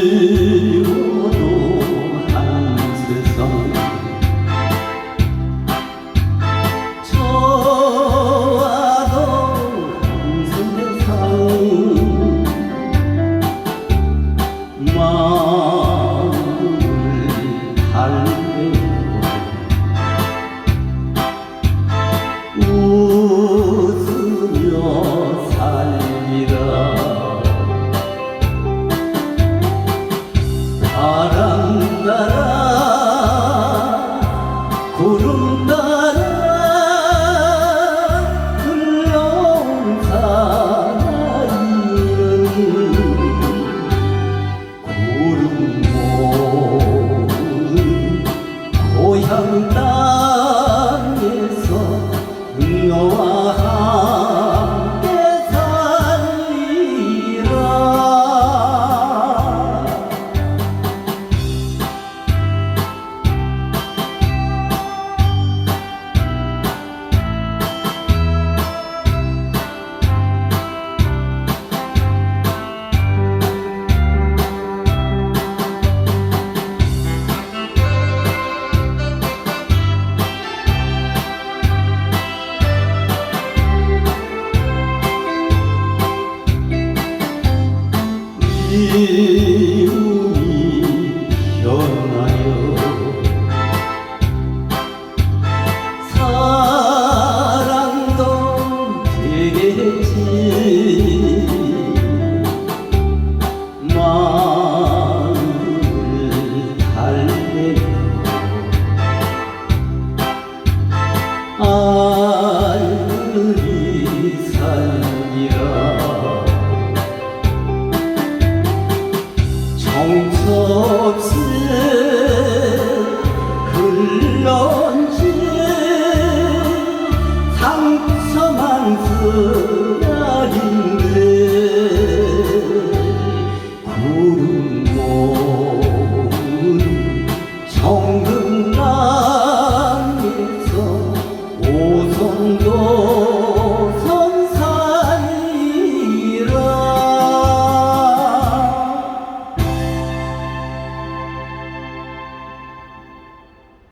그리워도 한 세상. 저와도 한 세상 이름이 변하여 사랑도 되겠지. 마음을 달래며 알리 살리라 从出生